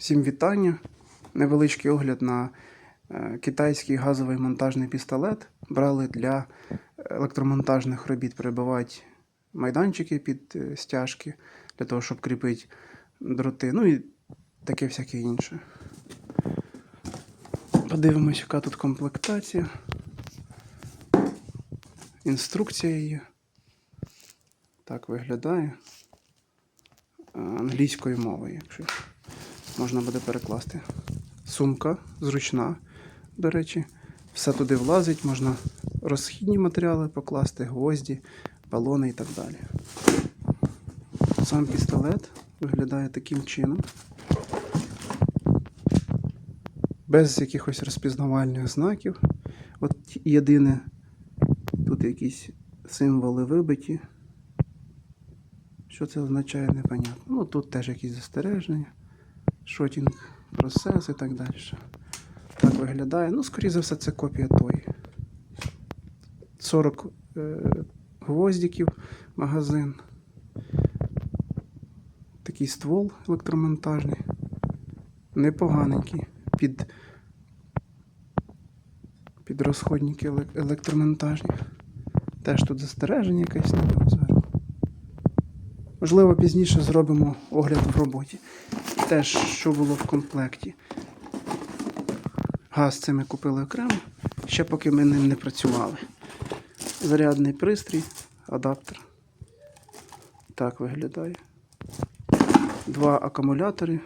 Всім вітання. Невеличкий огляд на е, китайський газовий монтажний пістолет. Брали для електромонтажних робіт прибивати майданчики під е, стяжки для того, щоб кріпити дроти. Ну і таке всяке інше. Подивимось, яка тут комплектація. Інструкція є. Так виглядає. Англійською мовою, якщо можна буде перекласти. Сумка зручна, до речі. Все туди влазить, можна розхідні матеріали покласти, гвозді, балони і так далі. Сам пістолет виглядає таким чином. Без якихось розпізнавальних знаків. От єдине, тут якісь символи вибиті. Що це означає, непонятно. Ну, тут теж якісь застереження, шотінг, процес і так далі. Так виглядає. Ну, скоріше за все, це копія тої. 40 е, гвоздиків, магазин. Такий ствол електромонтажний. Непоганенький. Під, під розходники електромонтажні. Теж тут застереження якесь зверху. Можливо, пізніше зробимо огляд в роботі. Теж, що було в комплекті. Газ це ми купили окремо, ще поки ми ним не працювали. Зарядний пристрій, адаптер. Так виглядає. Два акумулятори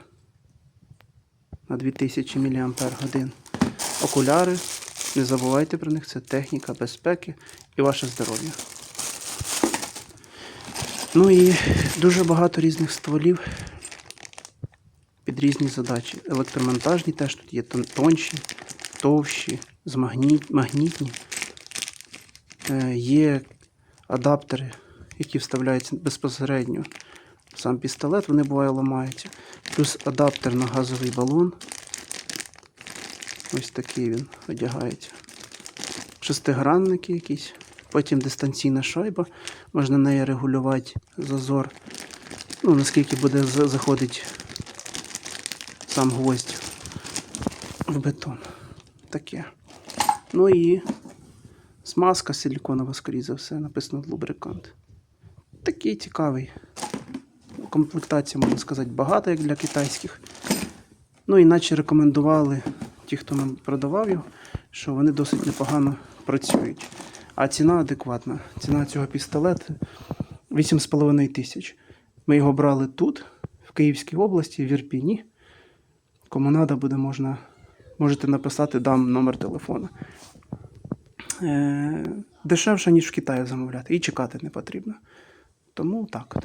на 2000 мАч. Окуляри. Не забувайте про них, це техніка безпеки і ваше здоров'я. Ну і дуже багато різних стволів під різні задачі. Електромонтажні теж тут є тонші, товщі, з магніт, магнітні. Е, є адаптери, які вставляються безпосередньо в сам пістолет, вони буває ламаються. Плюс адаптер на газовий балон. Ось такий він одягається. Шестигранники якісь. Потім дистанційна шайба. Можна нею регулювати зазор. Ну, наскільки буде за- заходити сам гвоздь в бетон. Таке. Ну і смазка силіконова, скоріше за все, написано лубрикант. Такий цікавий. Комплектація, можна сказати, багата, як для китайських. Ну, іначе рекомендували ті, хто нам продавав його, що вони досить непогано працюють. А ціна адекватна. Ціна цього пістолету 8,5 тисяч. Ми його брали тут, в Київській області, в Ірпіні. Кому треба буде, можна, можете написати, дам номер телефону. Е, дешевше, ніж в Китаї замовляти. І чекати не потрібно. Тому так.